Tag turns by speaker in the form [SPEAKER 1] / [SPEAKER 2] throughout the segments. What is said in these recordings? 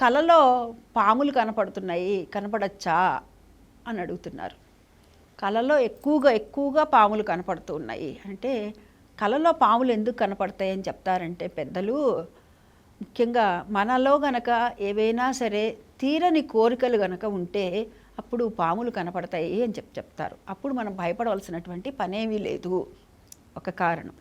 [SPEAKER 1] కలలో పాములు కనపడుతున్నాయి కనపడచ్చా? అని అడుగుతున్నారు. కలలో ఎక్కువగా ఎక్కువగా పాములు కనపడుతూ ఉన్నాయి. అంటే కలలో పాములు ఎందుకు కనపడతాయి అని చెప్తారంటే పెద్దలు ముఖ్యంగా మనలో గనక ఏవైనా సరే తీరని కోరికలు గనక ఉంటే అప్పుడు పాములు కనపడతాయి అని చెప్పి చెప్తారు. అప్పుడు మనం భయపడవలసినటువంటి పనేమీ లేదు. ఒక కారణం.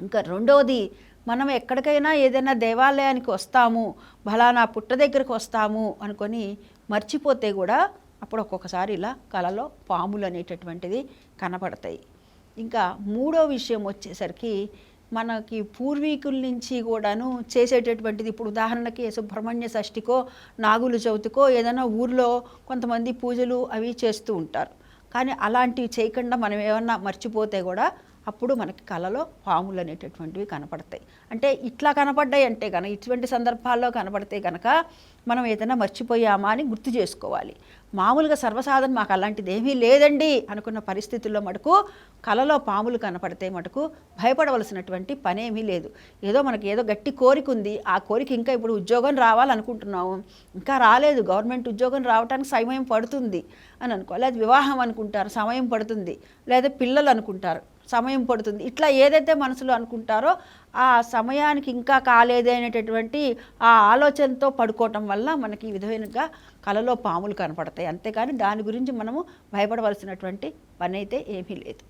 [SPEAKER 1] ఇంకా రెండవది మనం ఎక్కడికైనా ఏదైనా దేవాలయానికి వస్తాము బలానా పుట్ట దగ్గరకు వస్తాము అనుకొని మర్చిపోతే కూడా అప్పుడు ఒక్కొక్కసారి ఇలా కలలో పాములు అనేటటువంటిది కనపడతాయి. ఇంకా మూడో విషయం వచ్చేసరికి మనకి పూర్వీకుల నుంచి కూడాను చేసేటటువంటిది ఇప్పుడు ఉదాహరణకి సుబ్రహ్మణ్య షష్ఠికో నాగుల చవితికో ఏదైనా ఊర్లో కొంతమంది పూజలు అవి చేస్తూ ఉంటారు. కానీ అలాంటివి చేయకుండా మనం ఏమన్నా మర్చిపోతే కూడా అప్పుడు మనకి కళలో పాములు అనేటటువంటివి కనపడతాయి. అంటే ఇట్లా కనపడ్డాయి అంటే కనుక ఇటువంటి సందర్భాల్లో కనపడితే కనుక మనం ఏదైనా మర్చిపోయామా అని గుర్తు చేసుకోవాలి. మామూలుగా సర్వసాధారణ మాకు అలాంటిది ఏమీ లేదండి అనుకున్న పరిస్థితుల్లో మటుకు కళలో పాములు కనపడితే మటుకు భయపడవలసినటువంటి పనేమీ లేదు. ఏదో మనకి ఏదో గట్టి కోరిక ఉంది. ఆ కోరిక ఇంకా ఇప్పుడు ఉద్యోగం రావాలనుకుంటున్నాము. ఇంకా రాలేదు. గవర్నమెంట్ ఉద్యోగం రావడానికి సమయం పడుతుంది అని అనుకోవాలి లేదా వివాహం అనుకుంటారు. సమయం పడుతుంది. లేదా పిల్లలు అనుకుంటారు. సమయం పడుతుంది. ఇట్లా ఏదైతే మనసులో అనుకుంటారో ఆ సమయానికి ఇంకా కాలేదే అనేటటువంటి ఆ ఆలోచనతో పడుకోవటం వల్ల మనకి ఈ విధమైనగా కలలో పాములు కనపడతాయి. అంతేకాని దాని గురించి మనము భయపడవలసినటువంటి పని అయితే ఏమీ లేదు.